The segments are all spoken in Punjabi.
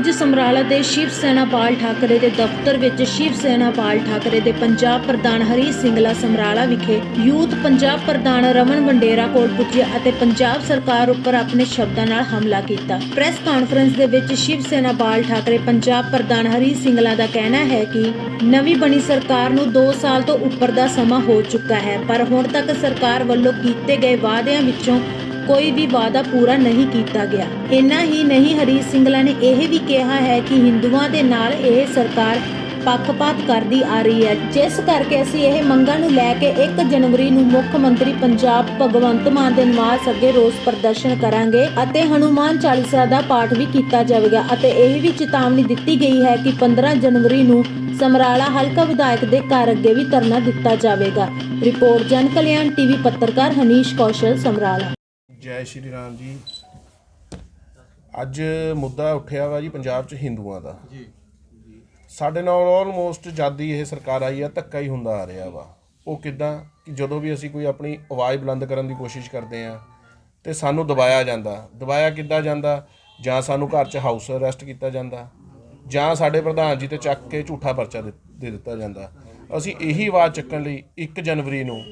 ਅੱਜ ਸਮਰਾਲਾ ਦੇ ਸ਼ਿਵ ਸੈਨਾ ਬਾਲ ਠਾਕਰੇ ਦੇ ਦਫ਼ਤਰ ਵਿੱਚ ਸ਼ਿਵ ਸੈਨਾ ਬਾਲ ਠਾਕਰੇ ਦੇ ਪੰਜਾਬ ਪ੍ਰਧਾਨ ਹਰੀ ਸਿੰਘਲਾ ਸਮਰਾਲਾ ਵਿਖੇ ਯੂਥ ਪੰਜਾਬ ਪ੍ਰਧਾਨ ਰਮਨ ਵੰਡੇਰਾ ਕੋਲ ਪੁੱਜੇ ਅਤੇ ਪੰਜਾਬ ਸਰਕਾਰ ਉੱਪਰ ਆਪਣੇ ਸ਼ਬਦਾਂ ਨਾਲ ਹਮਲਾ ਕੀਤਾ। ਪ੍ਰੈਸ ਕਾਨਫਰੰਸ ਦੇ ਵਿੱਚ ਸ਼ਿਵ ਸੈਨਾ ਬਾਲ ਠਾਕਰੇ ਪੰਜਾਬ ਪ੍ਰਧਾਨ ਹਰੀ ਸਿੰਘਲਾ ਦਾ ਕਹਿਣਾ ਹੈ ਕਿ ਨਵੀਂ ਬਣੀ ਸਰਕਾਰ ਨੂੰ 2 ਸਾਲ ਤੋਂ ਉੱਪਰ ਦਾ ਸਮਾਂ ਹੋ ਚੁੱਕਾ ਹੈ, ਪਰ ਹੁਣ ਤੱਕ ਸਰਕਾਰ ਵੱਲੋਂ ਕੀਤੇ ਗਏ ਵਾਅਦਿਆਂ ਵਿੱਚੋਂ ਕੋਈ ਵੀ ਵਾਅਦਾ ਪੂਰਾ ਨਹੀਂ ਕੀਤਾ ਗਿਆ। ਇੰਨਾ ਹੀ ਨਹੀਂ ਹਰੀਸ਼ ਸਿੰਘਲਾ ਨੇ ਇਹ ਵੀ ਕਿਹਾ ਹੈ ਕਿ ਹਿੰਦੂਆਂ ਦੇ ਨਾਲ ਇਹ ਸਰਕਾਰ ਪੱਖਪਾਤ ਕਰਦੀ ਆ ਰਹੀ ਹੈ। ਜਿਸ ਕਰਕੇ ਅਸੀਂ ਇਹ ਮੰਗਾਂ ਨੂੰ ਲੈ ਕੇ 1 ਜਨਵਰੀ ਨੂੰ ਮੁੱਖ ਮੰਤਰੀ ਪੰਜਾਬ ਭਗਵੰਤ ਮਾਨ ਦੇ ਨਿਵਾਸ ਅੱਗੇ ਰੋਸ ਪ੍ਰਦਰਸ਼ਨ ਕਰਾਂਗੇ ਅਤੇ ਹਨੂਮਾਨ ਚਾਲੀਸਾ ਦਾ ਪਾਠ ਵੀ ਕੀਤਾ ਜਾਵੇਗਾ ਅਤੇ ਇਹ ਵੀ ਚੇਤਾਵਨੀ ਦਿੱਤੀ ਗਈ ਹੈ ਕਿ 15 ਜਨਵਰੀ ਨੂੰ ਸਮਰਾਲਾ ਹਲਕਾ ਵਿਧਾਇਕ ਦੇ ਘਰ ਅੱਗੇ ਵੀ ਧਰਨਾ ਦਿੱਤਾ ਜਾਵੇਗਾ। ਰਿਪੋਰਟ ਜਨ ਕਲਿਆਣ ਟੀਵੀ ਪੱਤਰਕਾਰ ਹਨੀਸ਼ ਕੌਸ਼ਲ, ਸਮਰਾਲਾ। ਜੈ ਸ਼੍ਰੀ ਰਾਮ ਜੀ। ਅੱਜ ਮੁੱਦਾ ਉੱਠਿਆ ਵਾ ਜੀ ਪੰਜਾਬ 'ਚ ਹਿੰਦੂਆਂ ਦਾ। ਜੀ। ਸਾਡੇ ਨਾਲ ਆਲਮੋਸਟ ਜਦ ਹੀ ਇਹ ਸਰਕਾਰ ਆਈ ਆ ਧੱਕਾ ਹੀ ਹੁੰਦਾ ਆ ਰਿਹਾ ਵਾ। ਉਹ ਕਿਦਾਂ ਕਿ ਜਦੋਂ ਵੀ ਅਸੀਂ ਕੋਈ ਆਪਣੀ ਆਵਾਜ਼ ਬੁਲੰਦ ਕਰਨ ਦੀ ਕੋਸ਼ਿਸ਼ ਕਰਦੇ ਆ ਤੇ ਸਾਨੂੰ ਦਬਾਇਆ ਜਾਂਦਾ। ਦਬਾਇਆ ਕਿੱਦਾਂ ਜਾਂਦਾ? ਜਾਂ ਸਾਨੂੰ ਘਰ 'ਚ ਹਾਊਸ ਅਰੈਸਟ ਕੀਤਾ ਜਾਂਦਾ ਜਾਂ ਸਾਡੇ ਪ੍ਰਧਾਨ ਜੀ ਤੇ ਚੱਕ ਕੇ ਝੂਠਾ ਪਰਚਾ ਦੇ ਦੇ ਦਿੱਤਾ ਜਾਂਦਾ। ਅਸੀਂ ਇਹੀ ਆਵਾਜ਼ ਚੱਕਣ ਲਈ 1 ਜਨਵਰੀ ਨੂੰ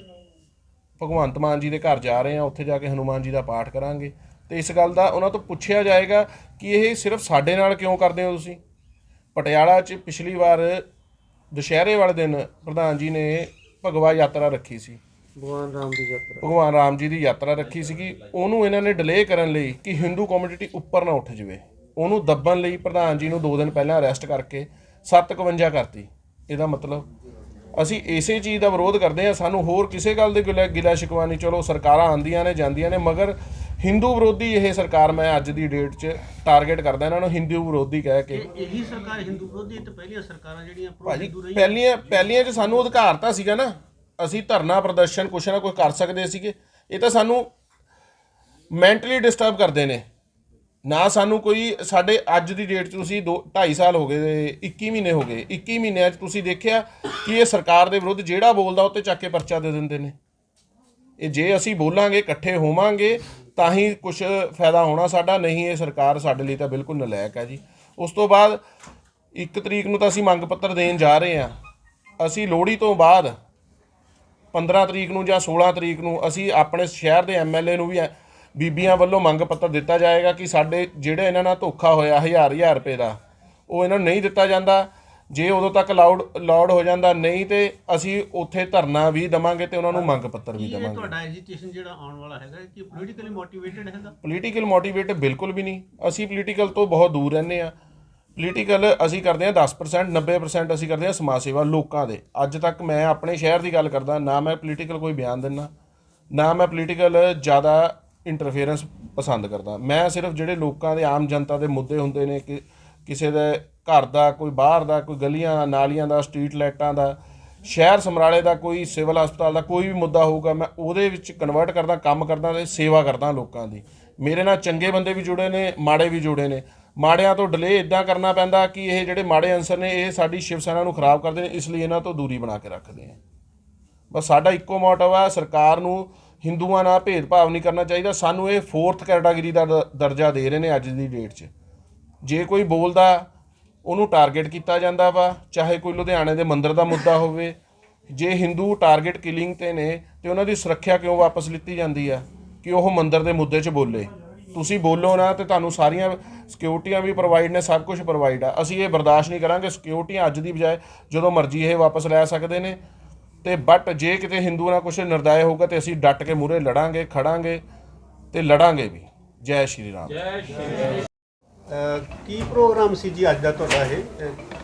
ਭਗਵੰਤ ਮਾਨ ਜੀ ਦੇ ਘਰ ਜਾ ਰਹੇ ਆ ਉੱਥੇ ਜਾ ਕੇ ਹਨੂਮਾਨ ਜੀ ਦਾ ਪਾਠ ਕਰਾਂਗੇ। ਤੇ ਇਸ ਗੱਲ ਦਾ ਉਹਨਾਂ ਤੋਂ ਪੁੱਛਿਆ ਜਾਏਗਾ ਕਿ ਇਹ ਸਿਰਫ ਸਾਡੇ ਨਾਲ ਕਿਉਂ ਕਰਦੇ ਹੋ ਤੁਸੀਂ? ਪਟਿਆਲਾ 'ਚ ਪਿਛਲੀ ਵਾਰ ਦੁਸ਼ਹਿਰੇ ਵਾਲੇ ਦਿਨ ਪ੍ਰਧਾਨ ਜੀ ਨੇ ਭਗਵਾ ਯਾਤਰਾ ਰੱਖੀ ਸੀ। ਭਗਵਾਨ ਰਾਮ ਦੀ ਯਾਤਰਾ। ਭਗਵਾਨ ਰਾਮ ਜੀ ਦੀ ਯਾਤਰਾ ਰੱਖੀ ਸੀਗੀ। ਉਹਨੂੰ ਇਹਨਾਂ ਨੇ ਡਿਲੇ ਕਰਨ ਲਈ ਕਿ ਹਿੰਦੂ ਕਮਿਊਨਿਟੀ ਉੱਪਰ ਨਾ ਉੱਠ ਜਾਵੇ। ਉਹਨੂੰ ਦੱਬਣ ਲਈ ਪ੍ਰਧਾਨ ਜੀ ਨੂੰ 2 ਦਿਨ ਪਹਿਲਾਂ ਅਰੈਸਟ ਕਰਕੇ 751 ਕਰਤੀ। ਇਹਦਾ ਮਤਲਬ ਅਸੀਂ ਇਸੇ ਚੀਜ਼ ਦਾ ਵਿਰੋਧ ਕਰਦੇ ਹਾਂ ਸਾਨੂੰ ਹੋਰ ਕਿਸੇ ਗੱਲ ਦੇ ਗਿਲਾ ਗਿਲਾ ਸ਼ਿਕਵਾ ਨਹੀਂ। ਚਲੋ ਸਰਕਾਰਾਂ ਆਂਦੀਆਂ ਨੇ ਜਾਂਦੀਆਂ ਨੇ ਮਗਰ ਹਿੰਦੂ ਵਿਰੋਧੀ ਇਹ ਸਰਕਾਰ ਮੈਂ ਅੱਜ ਦੀ ਡੇਟ 'ਚ ਟਾਰਗੇਟ ਕਰਦਾ ਇਹਨਾਂ ਨੂੰ ਹਿੰਦੂ ਵਿਰੋਧੀ ਕਹਿ ਕੇ। ਇਹ- ਸਰਕਾਰ ਹਿੰਦੂ ਵਿਰੋਧੀ ਤੇ ਪਹਿਲੀਆਂ ਸਰਕਾਰਾਂ ਜਿਹੜੀਆਂ ਭਾਜੀ ਪਹਿਲੀਆਂ ਪਹਿਲੀਆਂ 'ਚ ਸਾਨੂੰ ਅਧਿਕਾਰ ਤਾਂ ਸੀਗਾ ਨਾ। ਅਸੀਂ ਧਰਨਾ ਪ੍ਰਦਰਸ਼ਨ ਕੁਛ ਨਾ ਕੁਛ ਕਰ ਸਕਦੇ ਸੀਗੇ। ਇਹ ਤਾਂ ਸਾਨੂੰ ਮੈਂਟਲੀ ਡਿਸਟਰਬ ਕਰਦੇ ਨੇ। ਨਾ ਸਾਨੂੰ ਕੋਈ ਸਾਡੇ ਅੱਜ ਦੀ ਡੇਟ 'ਚ ਤੁਸੀਂ 2 2.5 ਸਾਲ ਹੋ ਗਏ 21 ਮਹੀਨੇ ਹੋ ਗਏ 21 ਮਹੀਨਿਆਂ 'ਚ ਤੁਸੀਂ ਦੇਖਿਆ ਕਿ ਇਹ ਸਰਕਾਰ ਦੇ ਵਿਰੁੱਧ ਜਿਹੜਾ ਬੋਲਦਾ ਉਹ ਉੱਤੇ ਚੱਕ ਕੇ ਪਰਚਾ ਦੇ ਦਿੰਦੇ ਨੇ? ਇਹ ਜੇ ਅਸੀਂ ਬੋਲਾਂਗੇ, ਇਕੱਠੇ ਹੋਵਾਂਗੇ, ਤਾਂ ਹੀ ਕੁਝ ਫਾਇਦਾ ਹੋਣਾ ਸਾਡਾ, ਨਹੀਂ ਇਹ ਸਰਕਾਰ ਸਾਡੇ ਲਈ ਤਾਂ ਬਿਲਕੁਲ ਨਲਾਇਕ ਹੈ ਜੀ। ਉਸ ਤੋਂ ਬਾਅਦ 1 ਤਰੀਕ ਨੂੰ ਤਾਂ ਅਸੀਂ ਮੰਗ ਪੱਤਰ ਦੇਣ ਜਾ ਰਹੇ ਹਾਂ। ਅਸੀਂ ਲੋਹੜੀ ਤੋਂ ਬਾਅਦ 15 ਤਰੀਕ ਨੂੰ ਜਾਂ 16 ਤਰੀਕ ਨੂੰ ਅਸੀਂ ਆਪਣੇ ਸ਼ਹਿਰ ਦੇ ਐਮਐਲਏ ਨੂੰ ਵੀ ਐ- ਬੀਬੀਆਂ ਵੱਲੋਂ ਮੰਗ ਪੱਤਰ ਦਿੱਤਾ ਜਾਏਗਾ ਕਿ ਸਾਡੇ ਜਿਹੜੇ ਇਹਨਾਂ ਨਾਲ ਧੋਖਾ ਹੋਇਆ ਹਜ਼ਾਰ ਹਜ਼ਾਰ ਰੁਪਏ ਦਾ ਉਹ ਇਹਨਾਂ ਨੂੰ ਨਹੀਂ ਦਿੱਤਾ ਜਾਂਦਾ। ਜੇ ਉਦੋਂ ਤੱਕ ਲਾਊਡ ਲਾਉਡ ਹੋ ਜਾਂਦਾ ਨਹੀਂ ਤੇ ਅਸੀਂ ਉੱਥੇ ਧਰਨਾ ਵੀ ਦਵਾਂਗੇ ਤੇ ਉਹਨਾਂ ਨੂੰ ਮੰਗ ਪੱਤਰ ਵੀ ਕੀ ਇਹ ਦਵਾਂਗੇ। ਤੁਹਾਡਾ ਐਜੀਟੇਸ਼ਨ ਜਿਹੜਾ ਆਉਣ ਵਾਲਾ ਹੈਗਾ ਕਿ ਪੋਲੀਟੀਕਲੀ ਮੋਟੀਵੇਟਡ ਹੈਗਾ? ਪੋਲੀਟੀਕਲ ਮੋਟੀਵੇਟ ਬਿਲਕੁਲ ਵੀ ਨਹੀਂ। ਅਸੀਂ ਪੋਲੀਟੀਕਲ ਤੋਂ ਬਹੁਤ ਦੂਰ ਰਹਿੰਦੇ ਆ ਪੋਲੀਟੀਕਲ ਅਸੀਂ ਕਰਦੇ ਆ 10% 90% ਅਸੀਂ ਕਰਦੇ ਆ ਸਮਾਜ ਸੇਵਾ ਲੋਕਾਂ ਦੇ। ਅੱਜ ਤੱਕ ਮੈਂ ਆਪਣੇ ਸ਼ਹਿਰ ਦੀ ਗੱਲ ਕਰਦਾ ਨਾ ਮੈਂ ਪੋਲੀਟੀਕਲ ਕੋਈ ਬਿਆਨ ਦਿੰਦਾ ਨਾ ਮੈਂ ਪੋਲੀਟੀਕਲ ਜ਼ਿਆਦਾ ਇੰਟਰਫੇਰੈਂਸ ਪਸੰਦ ਕਰਦਾ। ਮੈਂ ਸਿਰਫ ਜਿਹੜੇ ਲੋਕਾਂ ਦੇ, ਆਮ ਜਨਤਾ ਦੇ ਮੁੱਦੇ ਹੁੰਦੇ ਨੇ ਕਿ ਕਿਸੇ ਦੇ ਘਰ ਦਾ, ਕੋਈ ਬਾਹਰ ਦਾ, ਕੋਈ ਗਲੀਆਂ, ਨਾਲੀਆਂ ਦਾ ਸਟਰੀਟ ਲਾਈਟਾਂ ਦਾ, ਸ਼ਹਿਰ ਸਮਰਾਲੇ ਦਾ, ਕੋਈ ਸਿਵਲ ਹਸਪਤਾਲ ਦਾ, ਕੋਈ ਵੀ ਮੁੱਦਾ ਹੋਊਗਾ, ਮੈਂ ਉਹਦੇ ਵਿੱਚ ਕਨਵਰਟ ਕਰਦਾ, ਕੰਮ ਕਰਦਾ ਤੇ ਸੇਵਾ ਕਰਦਾ ਲੋਕਾਂ ਦੀ। ਮੇਰੇ ਨਾਲ ਚੰਗੇ ਬੰਦੇ ਵੀ ਜੁੜੇ ਨੇ, ਮਾੜੇ ਵੀ ਜੁੜੇ ਨੇ। ਮਾੜਿਆਂ ਤੋਂ ਡਿਲੇ ਇਦਾਂ ਕਰਨਾ ਪੈਂਦਾ ਕਿ ਇਹ ਜਿਹੜੇ ਮਾੜੇ ਅੰਸਰ ਨੇ, ਇਹ ਸਾਡੀ ਸ਼ਿਵ ਸੈਨਾ ਨੂੰ ਖਰਾਬ ਕਰਦੇ ਨੇ, ਇਸ ਲਈ ਇਹਨਾਂ ਤੋਂ ਦੂਰੀ ਬਣਾ ਕੇ ਰੱਖਦੇ ਆ। ਬਸ ਸਾਡਾ ਇੱਕੋ ਮੋਟਿਵ ਹੈ ਸਰਕਾਰ ਨੂੰ ਹਿੰਦੂਆਂ ਨਾਲ ਭੇਦਭਾਵ ਨਹੀਂ ਕਰਨਾ ਚਾਹੀਦਾ। ਸਾਨੂੰ ਇਹ ਫੋਰਥ ਕੈਟਾਗਰੀ ਦਾ ਦਰਜਾ ਦੇ ਰਹੇ ਨੇ ਅੱਜ ਦੀ ਡੇਟ 'ਚ। ਜੇ ਕੋਈ ਬੋਲਦਾ, ਉਹਨੂੰ ਟਾਰਗੇਟ ਕੀਤਾ ਜਾਂਦਾ ਵਾ, ਚਾਹੇ ਕੋਈ ਲੁਧਿਆਣੇ ਦੇ ਮੰਦਿਰ ਦਾ ਮੁੱਦਾ ਹੋਵੇ, ਜੇ ਹਿੰਦੂ ਟਾਰਗੇਟ ਕਿਲਿੰਗ ਤੇ ਨੇ, ਤੇ ਉਹਨਾਂ ਦੀ ਸੁਰੱਖਿਆ ਕਿਉਂ ਵਾਪਸ ਲਿੱਤੀ ਜਾਂਦੀ ਆ? ਕਿ ਉਹ ਮੰਦਿਰ ਦੇ ਮੁੱਦੇ 'ਚ ਬੋਲੇ। ਤੁਸੀਂ ਬੋਲੋ ਨਾ ਤੇ ਤੁਹਾਨੂੰ ਸਾਰੀਆਂ ਸਿਕਿਉਰਟੀਆਂ ਵੀ ਪ੍ਰੋਵਾਈਡ ਨੇ, ਸਭ ਕੁਝ ਪ੍ਰੋਵਾਈਡ ਆ। ਅਸੀਂ ਇਹ ਬਰਦਾਸ਼ਤ ਨਹੀਂ ਕਰਾਂਗੇ। ਸਿਕਿਉਰਟੀਆਂ ਅੱਜ ਦੀ ਬਜਾਏ ਜਦੋਂ ਮਰਜ਼ੀ ਇਹ ਵਾਪਸ ਲੈ ਸਕਦੇ ਨੇ। ਤੇ ਬਟ ਜੇ ਕਿਤੇ ਹਿੰਦੂ ਨਾਲ ਕੁਝ ਨਿਰਦਾਇ ਹੋਊਗਾ ਤੇ ਅਸੀਂ ਡਟ ਕੇ ਮੂਰੇ ਲੜਾਂਗੇ ਖੜਾਂਗੇ ਤੇ ਲੜਾਂਗੇ ਵੀ। ਜੈ ਸ਼੍ਰੀ ਰਾਮ। ਅਹ ਕੀ ਪ੍ਰੋਗਰਾਮ ਸੀ ਜੀ ਅੱਜ ਦਾ ਤੁਹਾਡਾ ਇਹ?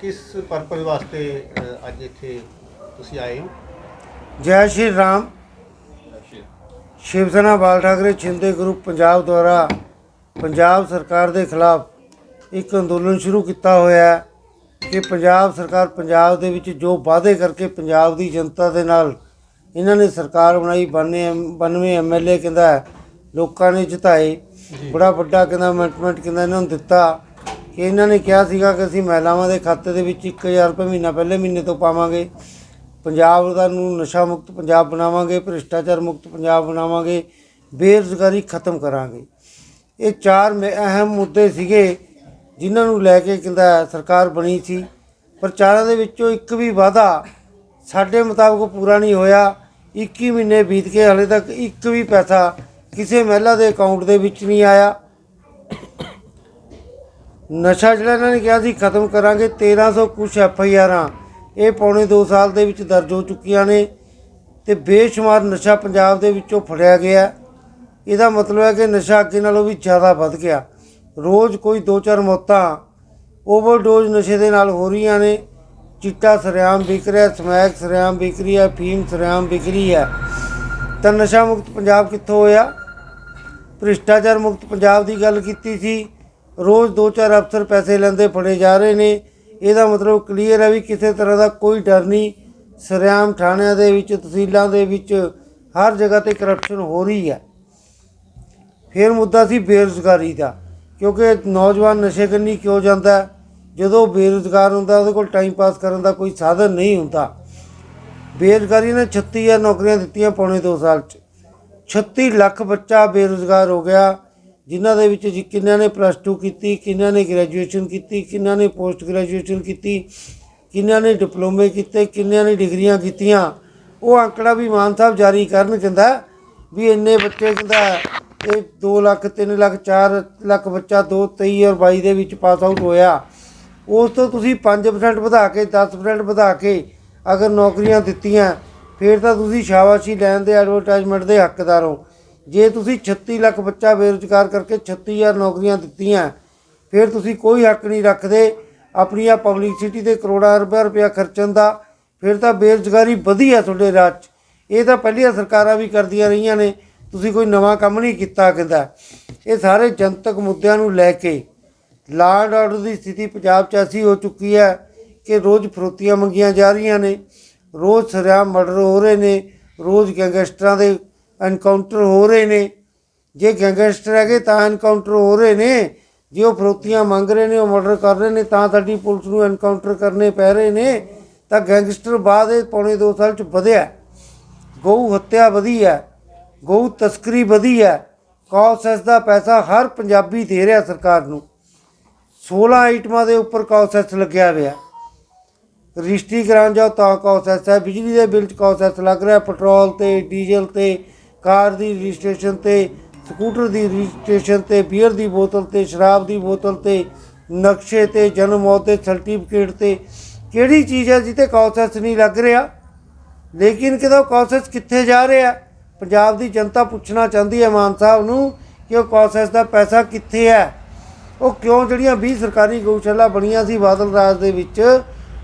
ਕਿਸ ਪਰਪਸ ਵਾਸਤੇ ਅੱਜ ਇੱਥੇ ਤੁਸੀਂ ਆਏ ਹੋ? ਜੈ ਸ਼੍ਰੀ ਰਾਮ। ਸ਼ਿਵ ਸੈਨਾ ਬਾਲ ਠਾਕਰੇ ਛਿੰਦੇ ਗਰੁੱਪ ਪੰਜਾਬ ਦੁਆਰਾ ਪੰਜਾਬ ਸਰਕਾਰ ਦੇ ਖਿਲਾਫ ਇੱਕ ਅੰਦੋਲਨ ਸ਼ੁਰੂ ਕੀਤਾ ਹੋਇਆ ਹੈ। ਕਿ ਪੰਜਾਬ ਸਰਕਾਰ ਪੰਜਾਬ ਦੇ ਵਿੱਚ ਜੋ ਵਾਅਦੇ ਕਰਕੇ ਪੰਜਾਬ ਦੀ ਜਨਤਾ ਦੇ ਨਾਲ ਇਹਨਾਂ ਨੇ ਸਰਕਾਰ ਬਣਾਈ 92 92 ਐਮਐਲਏ ਕਹਿੰਦਾ ਲੋਕਾਂ ਨੇ ਜਿਤਾਏ। ਬੜਾ ਵੱਡਾ ਕਹਿੰਦਾ ਅਮੈਂਟਮੈਂਟ ਕਹਿੰਦਾ ਇਹਨਾਂ ਨੂੰ ਦਿੱਤਾ। ਕਿ ਇਹਨਾਂ ਨੇ ਕਿਹਾ ਸੀਗਾ ਕਿ ਅਸੀਂ ਮਹਿਲਾਵਾਂ ਦੇ ਖਾਤੇ ਦੇ ਵਿੱਚ 1000 ਰੁਪਏ ਮਹੀਨਾ ਪਹਿਲੇ ਮਹੀਨੇ ਤੋਂ ਪਾਵਾਂਗੇ। ਪੰਜਾਬ ਦਾ ਨੂੰ ਨਸ਼ਾ ਮੁਕਤ ਪੰਜਾਬ ਬਣਾਵਾਂਗੇ ਭ੍ਰਿਸ਼ਟਾਚਾਰ ਮੁਕਤ ਪੰਜਾਬ ਬਣਾਵਾਂਗੇ ਬੇਰੁਜ਼ਗਾਰੀ ਖਤਮ ਕਰਾਂਗੇ। ਇਹ ਚਾਰ ਅਹਿਮ ਮੁੱਦੇ ਸੀਗੇ। ਜਿਨ੍ਹਾਂ ਨੂੰ ਲੈ ਕੇ ਕਹਿੰਦਾ ਸਰਕਾਰ ਬਣੀ ਸੀ, ਪ੍ਰਚਾਰਾਂ ਦੇ ਵਿੱਚੋਂ ਇੱਕ ਵੀ ਵਾਅਦਾ ਸਾਡੇ ਮੁਤਾਬਕ ਪੂਰਾ ਨਹੀਂ ਹੋਇਆ। 21 ਮਹੀਨੇ ਬੀਤ ਕੇ ਹਲੇ ਤੱਕ ਇੱਕ ਵੀ ਪੈਸਾ ਕਿਸੇ ਮਹਿਲਾ ਦੇ ਅਕਾਊਂਟ ਦੇ ਵਿੱਚ ਨਹੀਂ ਆਇਆ। ਨਸ਼ਾ ਜਿਹੜਾ ਇਹਨਾਂ ਨੇ ਕਿਹਾ ਸੀ, ਖਤਮ ਕਰਾਂਗੇ 1300 ਕੁਛ ਐਫ ਆਈ ਆਰਾਂ, ਇਹ ਪੌਣੇ 2 ਸਾਲ ਦੇ ਵਿੱਚ ਦਰਜ ਹੋ ਚੁੱਕੀਆਂ ਨੇ ਤੇ ਬੇਸ਼ੁਮਾਰ ਨਸ਼ਾ ਪੰਜਾਬ ਦੇ ਵਿੱਚੋਂ ਫੜਿਆ ਗਿਆ। ਇਹਦਾ ਮਤਲਬ ਹੈ ਕਿ ਨਸ਼ਾ ਅੱਗੇ ਨਾਲੋਂ ਵੀ ਜ਼ਿਆਦਾ ਵੱਧ ਗਿਆ। ਰੋਜ਼ ਕੋਈ 2-4 ਮੌਤਾਂ, ਓਵਰਡੋਜ਼ ਨਸ਼ੇ ਦੇ ਨਾਲ ਹੋ ਰਹੀਆਂ ਨੇ। ਚਿੱਟਾ ਸਰਿਆਮ ਵਿਕ ਰਿਹਾ, ਸਮੈਕ ਸਰਿਆਮ ਵਿਕ ਰਹੀ ਹੈ, ਫੀਮ ਸਰਿਆਮ ਵਿਕ ਰਹੀ ਹੈ। ਤਾਂ ਨਸ਼ਾ ਮੁਕਤ ਪੰਜਾਬ ਕਿੱਥੋਂ ਹੋਇਆ? ਭ੍ਰਿਸ਼ਟਾਚਾਰ ਮੁਕਤ ਪੰਜਾਬ ਦੀ ਗੱਲ ਕੀਤੀ ਸੀ। ਰੋਜ਼ ਦੋ ਚਾਰ ਅਫਸਰ ਪੈਸੇ ਲੈਂਦੇ ਫੜੇ ਜਾ ਰਹੇ ਨੇ। ਇਹਦਾ ਮਤਲਬ ਕਲੀਅਰ ਹੈ ਵੀ ਕਿਸੇ ਤਰ੍ਹਾਂ ਦਾ ਕੋਈ ਡਰ ਨਹੀਂ। ਸਰਿਆਮ ਥਾਣਿਆਂ ਦੇ ਵਿੱਚ, ਤਹਿਸੀਲਾਂ ਦੇ ਵਿੱਚ ਹਰ ਜਗ੍ਹਾ ਤੇ ਕਰਪਸ਼ਨ ਹੋ ਰਹੀ ਹੈ। ਫਿਰ ਮੁੱਦਾ ਸੀ ਬੇਰੁਜ਼ਗਾਰੀ ਦਾ। ਕਿਉਂਕਿ ਨੌਜਵਾਨ ਨਸ਼ੇ ਕਰਨੀ ਕਿਉਂ ਜਾਂਦਾ ਜਦੋਂ ਬੇਰੁਜ਼ਗਾਰ ਹੁੰਦਾ, ਉਹਦੇ ਕੋਲ ਟਾਈਮ ਪਾਸ ਕਰਨ ਦਾ ਕੋਈ ਸਾਧਨ ਨਹੀਂ ਹੁੰਦਾ। ਬੇਰੁਜ਼ਗਾਰੀ ਨੇ 36000 ਨੌਕਰੀਆਂ ਦਿੱਤੀਆਂ ਪੌਣੇ 2 ਸਾਲ ਚ। 36 ਲੱਖ ਬੱਚਾ ਬੇਰੁਜ਼ਗਾਰ ਹੋ ਗਿਆ, ਜਿਨ੍ਹਾਂ ਦੇ ਵਿੱਚ ਜੀ ਕਿੰਨਿਆਂ ਨੇ ਪਲੱਸ 2 ਕੀਤੀ, ਕਿੰਨਿਆਂ ਨੇ ਗ੍ਰੈਜੂਏਸ਼ਨ ਕੀਤੀ, ਕਿੰਨਿਆਂ ਨੇ ਪੋਸਟ ਗ੍ਰੈਜੂਏਸ਼ਨ ਕੀਤੀ, ਕਿੰਨਿਆਂ ਨੇ ਡਿਪਲੋਮੇ ਕੀਤੇ, ਕਿੰਨਿਆਂ ਨੇ ਡਿਗਰੀਆਂ ਕੀਤੀਆਂ। ਉਹ ਅੰਕੜਾ ਵੀ ਮਾਨ ਸਾਹਿਬ ਜਾਰੀ ਕਰਨ ਕਹਿੰਦਾ ਵੀ ਇੰਨੇ ਬੱਚੇ ਕਹਿੰਦਾ ਇਹ 2 ਲੱਖ 3 ਲੱਖ 4 ਲੱਖ ਬੱਚਾ 2 23 ਔਰ 22 ਦੇ ਵਿੱਚ ਪਾਸ ਆਊਟ ਹੋਇਆ। ਉਸ ਤੋਂ ਤੁਸੀਂ 5% ਵਧਾ ਕੇ 10% ਵਧਾ ਕੇ ਅਗਰ ਨੌਕਰੀਆਂ ਦਿੱਤੀਆਂ, ਫਿਰ ਤਾਂ ਤੁਸੀਂ ਸ਼ਾਬਾਸ਼ੀ ਲੈਣ ਦੇ ਐਡਵਰਟਾਈਜ਼ਮੈਂਟ ਦੇ ਹੱਕਦਾਰ ਹੋ। ਜੇ ਤੁਸੀਂ 36 ਲੱਖ ਬੱਚਾ ਬੇਰੁਜ਼ਗਾਰ ਕਰਕੇ 36000 ਨੌਕਰੀਆਂ ਦਿੱਤੀਆਂ, ਫਿਰ ਤੁਸੀਂ ਕੋਈ ਹੱਕ ਨਹੀਂ ਰੱਖਦੇ। ਆਪਣੀਆਂ ਪਬਲਿਸਿਟੀ ਤੇ ਕਰੋੜਾਂ ਰੁਪਏ ਰੁਪਇਆ ਖਰਚਣ ਦਾ, ਫਿਰ ਤਾਂ ਬੇਰੁਜ਼ਗਾਰੀ ਵਧੀ ਆ ਤੁਹਾਡੇ ਰਾਜ 'ਚ। ਇਹ ਤਾਂ ਪਹਿਲੀਆਂ ਸਰਕਾਰਾਂ ਵੀ ਕਰਦੀਆਂ ਰਹੀਆਂ ਨੇ। ਤੁਸੀਂ ਕੋਈ ਨਵਾਂ ਕੰਮ ਨਹੀਂ ਕੀਤਾ, ਕਹਿੰਦਾ। ਇਹ ਸਾਰੇ ਜਨਤਕ ਮੁੱਦਿਆਂ ਨੂੰ ਲੈ ਕੇ ਲਾਅ ਐਂਡ ਆਰਡਰ ਦੀ ਸਥਿਤੀ ਪੰਜਾਬ 'ਚ ਐਸੀ ਹੋ ਚੁੱਕੀ ਹੈ ਕਿ ਰੋਜ਼ ਫਰੋਤੀਆਂ ਮੰਗੀਆਂ ਜਾ ਰਹੀਆਂ ਨੇ, ਰੋਜ਼ ਸਰਿਆਮ ਮਰਡਰ ਹੋ ਰਹੇ ਨੇ, ਰੋਜ਼ ਗੈਂਗਸਟਰਾਂ ਦੇ ਐਨਕਾਊਂਟਰ ਹੋ ਰਹੇ ਨੇ। ਜੇ ਗੈਂਗਸਟਰ ਹੈਗੇ ਤਾਂ ਐਨਕਾਊਂਟਰ ਹੋ ਰਹੇ ਨੇ, ਜੇ ਉਹ ਫਰੋਤੀਆਂ ਮੰਗ ਰਹੇ ਨੇ, ਉਹ ਮਰਡਰ ਕਰ ਰਹੇ ਨੇ, ਤਾਂ ਸਾਡੀ ਪੁਲਿਸ ਨੂੰ ਐਨਕਾਊਂਟਰ ਕਰਨੇ ਪੈ ਰਹੇ ਨੇ, ਤਾਂ ਗੈਂਗਸਟਰ ਬਾਅਦ ਇਹ ਪੌਣੇ 2 ਸਾਲ 'ਚ ਵਧਿਆ। ਗਊ ਹੱਤਿਆ ਵਧੀ ਹੈ। ਗਊ ਤਸਕਰੀ ਵਧੀ ਹੈ। ਕੌਸੈਸ ਦਾ ਪੈਸਾ ਹਰ ਪੰਜਾਬੀ ਦੇ ਰਿਹਾ ਸਰਕਾਰ ਨੂੰ। 16 ਆਈਟਮਾਂ ਦੇ ਉੱਪਰ ਕੌਸੈਸ ਲੱਗਿਆ ਹੋਇਆ। ਰਜਿਸਟਰੀ ਕਰਾਉਣ ਜਾਓ ਤਾਂ ਕੌਸੈਸ ਹੈ। ਬਿਜਲੀ ਦੇ ਬਿੱਲ 'ਚ ਕੌਸੈਸ ਲੱਗ ਰਿਹਾ। ਪੈਟਰੋਲ ਤੇ, ਡੀਜ਼ਲ ਤੇ, ਕਾਰ ਦੀ ਰਜਿਸਟ੍ਰੇਸ਼ਨ ਤੇ, ਸਕੂਟਰ ਦੀ ਰਜਿਸਟ੍ਰੇਸ਼ਨ ਤੇ, ਬੀਅਰ ਦੀ ਬੋਤਲ ਤੇ, ਸ਼ਰਾਬ ਦੀ ਬੋਤਲ ਤੇ, ਨਕਸ਼ੇ ਤੇ, ਜਨਮ ਮੌਤ ਦੇ ਸਰਟੀਫਿਕੇਟ ਤੇ। ਕਿਹੜੀ ਚੀਜ਼ ਹੈ ਜਿੱਤੇ ਕੌਸੈਸ ਨਹੀਂ ਲੱਗ ਰਿਹਾ? ਲੇਕਿਨ ਕਿਦੋਂ ਕੌਸਸ ਕਿੱਥੇ ਜਾ ਰਿਹਾ? ਪੰਜਾਬ ਦੀ ਜਨਤਾ ਪੁੱਛਣਾ ਚਾਹੁੰਦੀ ਹੈ ਮਾਨ ਸਾਹਿਬ ਨੂੰ ਕਿ ਉਹ ਕੌਸੈਸ ਦਾ ਪੈਸਾ ਕਿੱਥੇ ਹੈ? ਉਹ ਕਿਉਂ ਜਿਹੜੀਆਂ 20 ਸਰਕਾਰੀ ਗਊਸ਼ਾਲਾ ਬਣੀਆਂ ਸੀ ਬਾਦਲ ਰਾਜ ਦੇ ਵਿੱਚ,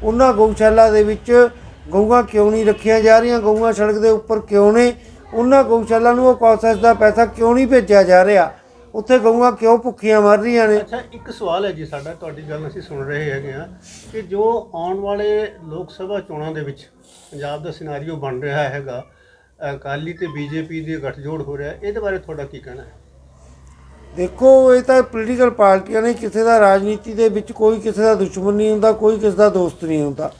ਉਹਨਾਂ ਗਊਸ਼ਾਲਾ ਦੇ ਵਿੱਚ ਗਊਆਂ ਕਿਉਂ ਨਹੀਂ ਰੱਖੀਆਂ ਜਾ ਰਹੀਆਂ? ਗਊਆਂ ਸੜਕ ਦੇ ਉੱਪਰ ਕਿਉਂ ਨੇ? ਉਹਨਾਂ ਗਊਸ਼ਾਲਾ ਨੂੰ ਉਹ ਕੌਸੈਸ ਦਾ ਪੈਸਾ ਕਿਉਂ ਨਹੀਂ ਭੇਜਿਆ ਜਾ ਰਿਹਾ? ਉੱਥੇ ਗਊਆਂ ਕਿਉਂ ਭੁੱਖੀਆਂ ਮਰ ਰਹੀਆਂ ਨੇ? ਅੱਛਾ, ਇੱਕ ਸਵਾਲ ਹੈ ਜੀ ਸਾਡਾ, ਤੁਹਾਡੀ ਗੱਲ ਅਸੀਂ ਸੁਣ ਰਹੇ ਹੈਗੇ ਆ ਕਿ ਜੋ ਆਉਣ ਵਾਲੇ ਲੋਕ ਸਭਾ ਚੋਣਾਂ ਦੇ ਵਿੱਚ ਪੰਜਾਬ ਦਾ ਸਿਨਾਰੀਓ ਬਣ ਰਿਹਾ ਹੈਗਾ ਅਕਾਲੀ ਤੇ ਬੀਜੇਪੀ ਦੇ ਗੱਠਜੋੜ ਹੋ ਰਿਹਾ ਇਹਦੇ ਬਾਰੇ ਤੁਹਾਡਾ ਕੀ ਕਹਿਣਾ ਹੈ? ਦੇਖੋ ਇਹ ਤਾਂ ਪੋਲੀਟੀਕਲ ਪਾਰਟੀਆਂ ਨੇ ਕਿਸੇ ਦਾ ਰਾਜਨੀਤੀ ਦੇ ਵਿੱਚ ਕੋਈ ਕਿਸੇ ਦਾ ਦੁਸ਼ਮਣ ਨਹੀਂ ਹੁੰਦਾ ਕੋਈ ਕਿਸੇ ਦਾ ਦੋਸਤ ਨਹੀਂ ਹੁੰਦਾ।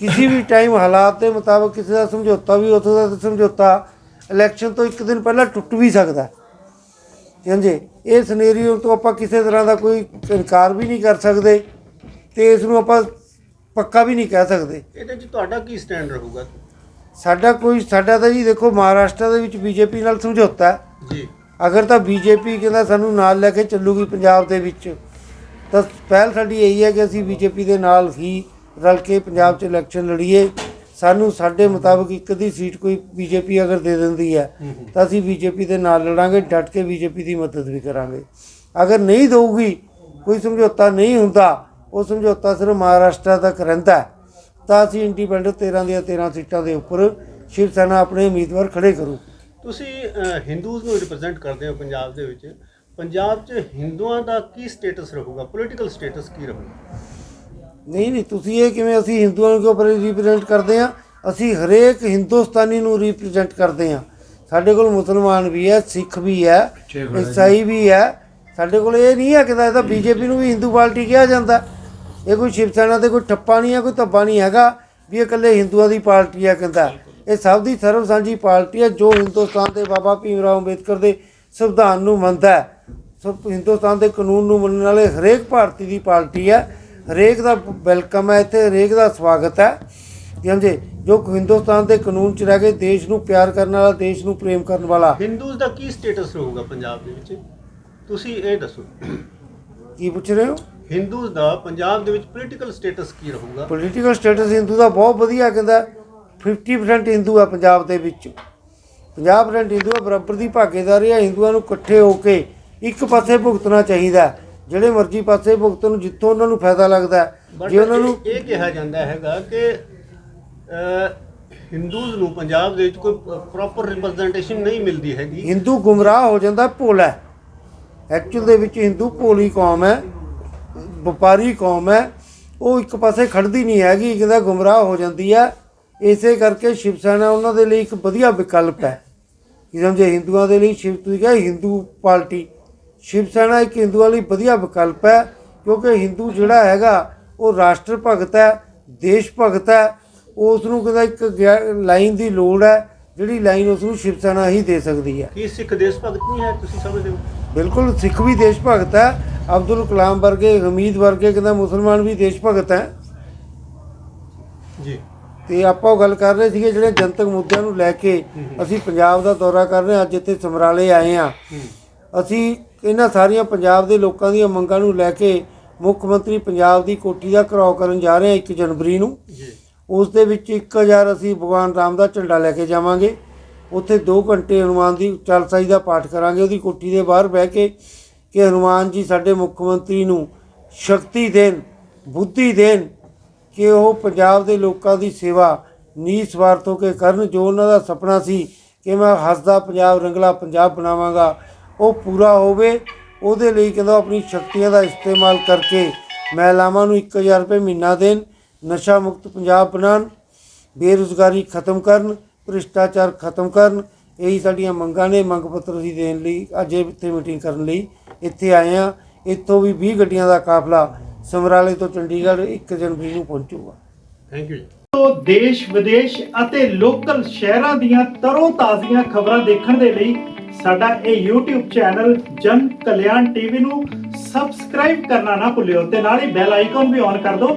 ਕਿਸੇ ਵੀ ਟਾਈਮ ਹਾਲਾਤ ਦੇ ਮੁਤਾਬਕ ਕਿਸੇ ਦਾ ਸਮਝੌਤਾ ਵੀ ਉੱਥੋਂ ਦਾ ਸਮਝੌਤਾ ਇਲੈਕਸ਼ਨ ਤੋਂ ਇੱਕ ਦਿਨ ਪਹਿਲਾਂ ਟੁੱਟ ਵੀ ਸਕਦਾ। ਹਾਂਜੀ ਇਹ ਸਿਨੈਰੀਓ ਤੋਂ ਆਪਾਂ ਕਿਸੇ ਤਰ੍ਹਾਂ ਦਾ ਕੋਈ ਇਨਕਾਰ ਵੀ ਨਹੀਂ ਕਰ ਸਕਦੇ ਤੇ ਇਸ ਨੂੰ ਆਪਾਂ ਪੱਕਾ ਵੀ ਨਹੀਂ ਕਹਿ ਸਕਦੇ। ਇਹਦੇ 'ਚ ਤੁਹਾਡਾ ਕੀ ਸਟੈਂਡ ਰਹੂਗਾ? ਸਾਡਾ ਕੋਈ ਸਾਡਾ ਤਾਂ ਜੀ ਦੇਖੋ ਮਹਾਰਾਸ਼ਟਰ ਦੇ ਵਿੱਚ ਬੀਜੇਪੀ ਨਾਲ ਸਮਝੌਤਾ। ਹੈ ਜੀ। ਅਗਰ ਤਾਂ ਬੀਜੇਪੀ ਕਹਿੰਦਾ ਸਾਨੂੰ ਨਾਲ ਲੈ ਕੇ ਚੱਲੂਗੀ ਪੰਜਾਬ ਦੇ ਵਿੱਚ ਤਾਂ ਪਹਿਲ ਸਾਡੀ ਇਹੀ ਹੈ ਕਿ ਅਸੀਂ ਬੀਜੇਪੀ ਦੇ ਨਾਲ ਹੀ ਰਲ ਕੇ ਪੰਜਾਬ 'ਚ ਇਲੈਕਸ਼ਨ ਲੜੀਏ। ਸਾਨੂੰ ਸਾਡੇ ਮੁਤਾਬਕ ਇੱਕ ਦੀ ਸੀਟ ਕੋਈ ਬੀਜੇਪੀ ਅਗਰ ਦੇ ਦਿੰਦੀ ਹੈ। ਤਾਂ ਅਸੀਂ ਬੀਜੇਪੀ ਦੇ ਨਾਲ ਲੜਾਂਗੇ ਡਟ ਕੇ ਬੀਜੇਪੀ ਦੀ ਮਦਦ ਵੀ ਕਰਾਂਗੇ। ਅਗਰ ਨਹੀਂ ਦਊਗੀ ਕੋਈ ਸਮਝੌਤਾ ਨਹੀਂ ਹੁੰਦਾ ਉਹ ਸਮਝੌਤਾ ਸਿਰਫ ਮਹਾਰਾਸ਼ਟਰ ਤੱਕ ਰਹਿੰਦਾ ਹੈ, ਤਾਂ ਅਸੀਂ ਇੰਡੀਪੈਂਡੈਂਟ 13 ਦੀਆਂ 13 ਸੀਟਾਂ ਦੇ ਉੱਪਰ ਸ਼ਿਵ ਸੈਨਾ ਆਪਣੇ ਉਮੀਦਵਾਰ ਖੜੇ ਕਰੂ। ਤੁਸੀਂ ਹਿੰਦੂਜ਼ ਨੂੰ ਰਿਪਰੈਜ਼ੈਂਟ ਕਰਦੇ ਹੋ ਪੰਜਾਬ ਦੇ ਵਿੱਚ। ਪੰਜਾਬ 'ਚ ਹਿੰਦੂਆਂ ਦਾ ਕੀ ਸਟੇਟਸ ਰਹੂਗਾ? ਪੋਲੀਟੀਕਲ ਸਟੇਟਸ ਕੀ ਰਹੂਗਾ? ਨਹੀਂ ਨਹੀਂ ਤੁਸੀਂ ਇਹ ਕਿਵੇਂ ਅਸੀਂ ਹਿੰਦੂਆਂ ਨੂੰ ਕਿਉਂ ਰਿਪਰੈਜ਼ੈਂਟ ਕਰਦੇ ਆ ਅਸੀਂ ਹਰੇਕ ਹਿੰਦੁਸਤਾਨੀ ਨੂੰ ਰਿਪਰੈਜ਼ੈਂਟ ਕਰਦੇ ਆ ਸਾਡੇ ਕੋਲ ਮੁਸਲਮਾਨ ਵੀ ਹੈ ਸਿੱਖ ਵੀ ਹੈ ਈਸਾਈ ਵੀ ਹੈ। ਸਾਡੇ ਕੋਲ ਇਹ ਨਹੀਂ ਹੈ ਕਿ ਤਾਂ ਬੀਜੇਪੀ ਨੂੰ ਵੀ ਹਿੰਦੂ ਪਾਰਟੀ ਕਿਹਾ ਜਾਂਦਾ। ਇਹ ਕੋਈ ਸ਼ਿਵ ਸੈਨਾ ਤੇ ਕੋਈ ਠੱਪਾ ਨਹੀਂ ਹੈ ਕੋਈ ਧੱਬਾ ਨਹੀਂ ਹੈਗਾ ਵੀ ਇਹ ਇਕੱਲੇ ਹਿੰਦੂਆਂ ਦੀ ਪਾਰਟੀ ਹੈ ਕਹਿੰਦਾ। ਇਹ ਸਭ ਦੀ ਸਰਵ ਸਾਂਝੀ ਪਾਰਟੀ ਹੈ ਜੋ ਹਿੰਦੁਸਤਾਨ ਦੇ ਬਾਬਾ ਭੀਮ ਰਾਓ ਅੰਬੇਦਕਰ ਦੇ ਸੰਵਿਧਾਨ ਨੂੰ ਮੰਨਦਾ ਹੈ। ਸਭ ਹਿੰਦੁਸਤਾਨ ਦੇ ਕਾਨੂੰਨ ਨੂੰ ਮੰਨਣ ਵਾਲੇ ਹਰੇਕ ਭਾਰਤੀ ਦੀ ਪਾਰਟੀ ਹੈ। ਹਰੇਕ ਦਾ ਵੈਲਕਮ ਹੈ ਇੱਥੇ ਹਰੇਕ ਦਾ ਸਵਾਗਤ ਹੈ। ਸਮਝੇ ਜੋ ਹਿੰਦੁਸਤਾਨ ਦੇ ਕਾਨੂੰਨ ਚ ਰਹਿ ਕੇ ਦੇਸ਼ ਨੂੰ ਪਿਆਰ ਕਰਨ ਵਾਲਾ ਦੇਸ਼ ਨੂੰ ਪ੍ਰੇਮ ਕਰਨ ਵਾਲਾ। ਹਿੰਦੂਜ਼ ਦਾ ਕੀ ਸਟੇਟਸ ਰਹੂਗਾ ਪੰਜਾਬ ਦੇ ਵਿੱਚ? ਤੁਸੀਂ ਇਹ ਦੱਸੋ। ਕੀ ਪੁੱਛ ਰਹੇ ਹੋ? ਹਿੰਦੂਜ਼ ਦਾ ਪੰਜਾਬ ਦੇ ਵਿੱਚ ਪੋਲੀਟੀਕਲ ਸਟੇਟਸ ਕੀ ਰਹੂਗਾ? ਪੋਲੀਟੀਕਲ ਸਟੇਟਸ ਹਿੰਦੂ ਦਾ ਬਹੁਤ ਵਧੀਆ ਕਹਿੰਦਾ 50% ਹਿੰਦੂ ਆ ਪੰਜਾਬ ਦੇ ਵਿੱਚ। 50% ਹਿੰਦੂ ਆ ਬਰਾਬਰ ਦੀ ਭਾਗੀਦਾਰੀ ਆ ਹਿੰਦੂਆਂ ਨੂੰ ਇਕੱਠੇ ਹੋ ਕੇ ਇੱਕ ਪਾਸੇ ਭੁਗਤਣਾ ਚਾਹੀਦਾ। ਜਿਹੜੇ ਮਰਜ਼ੀ ਪਾਸੇ ਭੁਗਤਣ ਜਿੱਥੋਂ ਉਹਨਾਂ ਨੂੰ ਫਾਇਦਾ ਲੱਗਦਾ ਜੇ ਉਹਨਾਂ ਨੂੰ ਇਹ ਇਹ ਕਿਹਾ ਜਾਂਦਾ ਹੈਗਾ ਕਿ ਹਿੰਦੂਜ਼ ਨੂੰ ਪੰਜਾਬ ਦੇ ਵਿੱਚ ਕੋਈ ਪ੍ਰੋਪਰ ਰਿਪਰੈਜ਼ੈਂਟੇਸ਼ਨ ਨਹੀਂ ਮਿਲਦੀ ਹੈਗੀ। ਹਿੰਦੂ ਗੁੰਮਰਾਹ ਹੋ ਜਾਂਦਾ ਭੋਲਾ ਐਕਚੁਅਲ ਦੇ ਵਿੱਚ ਹਿੰਦੂ ਭੋਲੀ ਕੌਮ ਹੈ। ਵਪਾਰੀ ਕੌਮ ਹੈ, ਉਹ ਇੱਕ ਪਾਸੇ ਖੜਦੀ ਨਹੀਂ ਹੈਗੀ, ਕਹਿੰਦਾ ਗੁੰਮਰਾਹ ਹੋ ਜਾਂਦੀ ਹੈ। ਇਸੇ ਕਰਕੇ ਸ਼ਿਵ ਸੈਨਾ ਉਹਨਾਂ ਦੇ ਲਈ ਇੱਕ ਵਧੀਆ ਵਿਕਲਪ ਹੈ। ਕੀ ਸਮਝੇ, ਹਿੰਦੂਆਂ ਦੇ ਲਈ ਸ਼ਿਵ, ਤੁਸੀਂ ਕਿਹਾ ਹਿੰਦੂ ਪਾਰਟੀ, ਸ਼ਿਵ ਸੈਨਾ ਇੱਕ ਹਿੰਦੂਆਂ ਲਈ ਵਧੀਆ ਵਿਕਲਪ ਹੈ, ਕਿਉਂਕਿ ਹਿੰਦੂ ਜਿਹੜਾ ਹੈਗਾ, ਉਹ ਰਾਸ਼ਟਰ ਭਗਤ ਹੈ, ਦੇਸ਼ ਭਗਤ ਹੈ ਉਸ ਨੂੰ ਕਹਿੰਦਾ ਇੱਕ ਲਾਈਨ ਦੀ ਲੋੜ ਹੈ, ਜਿਹੜੀ ਲਾਈਨ ਉਸ ਨੂੰ ਸ਼ਿਵ ਸੈਨਾ ਹੀ ਦੇ ਸਕਦੀ ਹੈ। ਕੀ ਸਿੱਖ ਦੇਸ਼ ਭਗਤ ਨਹੀਂ ਹੈ, ਤੁਸੀਂ ਸਮਝਦੇ ਹੋ? ਬਿਲਕੁਲ ਸਿੱਖ ਵੀ ਦੇਸ਼ ਭਗਤ ਹੈ। ਅਬਦੁਲ ਕਲਾਮ ਵਰਗੇ ਹਮੀਦ ਵਰਗੇ ਕਹਿੰਦਾ ਮੁਸਲਮਾਨ ਵੀ ਦੇਸ਼ ਭਗਤ ਹੈ। ਜੀ। ਤੇ ਆਪਾਂ ਉਹ ਗੱਲ ਕਰ ਰਹੇ ਸੀਗੇ ਜਿਹੜੇ ਜਨਤਕ ਮੁੱਦਿਆਂ ਨੂੰ ਲੈ ਕੇ ਅਸੀਂ ਪੰਜਾਬ ਦਾ ਦੌਰਾ ਕਰ ਰਹੇ ਹਾਂ ਅੱਜ ਇੱਥੇ ਸਮਰਾਲੇ ਆਏ ਹਾਂ। ਅਸੀਂ ਇਹਨਾਂ ਸਾਰੀਆਂ ਪੰਜਾਬ ਦੇ ਲੋਕਾਂ ਦੀਆਂ ਮੰਗਾਂ ਨੂੰ ਲੈ ਕੇ ਮੁੱਖ ਮੰਤਰੀ ਪੰਜਾਬ ਦੀ ਕੋਠੀ ਦਾ ਘਰਾਓ ਕਰਨ ਜਾ ਰਹੇ ਹਾਂ 1 ਜਨਵਰੀ ਨੂੰ। ਜੀ। ਉਸ ਦੇ ਵਿੱਚ 1000 ਅਸੀਂ ਭਗਵਾਨ ਰਾਮ ਦਾ ਝੰਡਾ ਲੈ ਕੇ ਜਾਵਾਂਗੇ। ਉੱਥੇ 2 ਘੰਟੇ ਹਨੂਮਾਨ ਦੀ ਚਾਲਸਾਈ ਦਾ ਪਾਠ ਕਰਾਂਗੇ, ਉਹਦੀ ਕੋਠੀ ਦੇ ਬਾਹਰ ਬਹਿ ਕੇ ਕਿ ਹਨੂਮਾਨ ਜੀ ਸਾਡੇ ਮੁੱਖ ਮੰਤਰੀ ਨੂੰ ਸ਼ਕਤੀ ਦੇਣ, ਬੁੱਧੀ ਦੇਣ ਕਿ ਉਹ ਪੰਜਾਬ ਦੇ ਲੋਕਾਂ ਦੀ ਸੇਵਾ ਨਿਸਵਾਰਥ ਹੋ ਕੇ ਕਰਨ, ਜੋ ਉਹਨਾਂ ਦਾ ਸੁਪਨਾ ਸੀ ਕਿ ਮੈਂ ਹੱਸਦਾ ਪੰਜਾਬ, ਰੰਗਲਾ ਪੰਜਾਬ ਬਣਾਵਾਂਗਾ, ਉਹ ਪੂਰਾ ਹੋਵੇ, ਉਹਦੇ ਲਈ ਕਹਿੰਦਾ ਆਪਣੀ ਸ਼ਕਤੀਆਂ ਦਾ ਇਸਤੇਮਾਲ ਕਰਕੇ ਮਹਿਲਾਵਾਂ ਨੂੰ 1000 ਰੁਪਏ ਮਹੀਨਾ ਦੇਣ, ਨਸ਼ਾ ਮੁਕਤ ਪੰਜਾਬ ਬਣਾਉਣ, ਬੇਰੁਜ਼ਗਾਰੀ ਖਤਮ ਕਰਨ ਭ੍ਰਿਸ਼ਟਾਚਾਰ ਖਤਮ ਕਰਨ, ਇਹੀ ਸਾਡੀਆਂ ਮੰਗਾਂ ਨੇ ਮੰਗ ਪੱਤਰ ਅਸੀਂ ਦੇਣ ਲਈ, ਅੱਜ ਇੱਥੇ ਮੀਟਿੰਗ ਕਰਨ ਲਈ ਇੱਥੇ ਆਏ ਆ ਇੱਥੋਂ ਵੀ 20 ਗੱਡੀਆਂ ਦਾ ਕਾਫਲਾ ਸਮਰਾਲੇ ਤੋਂ ਚੰਡੀਗੜ੍ਹ 1 ਜਨਵਰੀ ਨੂੰ ਪਹੁੰਚੂਗਾ। ਥੈਂਕ ਯੂ ਤੋਂ ਦੇਸ਼, ਵਿਦੇਸ਼ ਅਤੇ ਲੋਕਲ ਸ਼ਹਿਰਾਂ ਦੀਆਂ ਤਰੋ ਤਾਜ਼ੀਆਂ ਖਬਰਾਂ ਦੇਖਣ ਦੇ ਲਈ ਸਾਡਾ ਇਹ YouTube ਚੈਨਲ ਜਨ ਕਲਿਆਣ ਟੀਵੀ ਨੂੰ ਸਬਸਕ੍ਰਾਈਬ ਕਰਨਾ ਨਾ ਭੁੱਲਿਓ ਤੇ ਨਾਲ ਹੀ ਬੈਲ ਆਈਕਨ ਵੀ ਔਨ ਕਰ ਦਿਓ।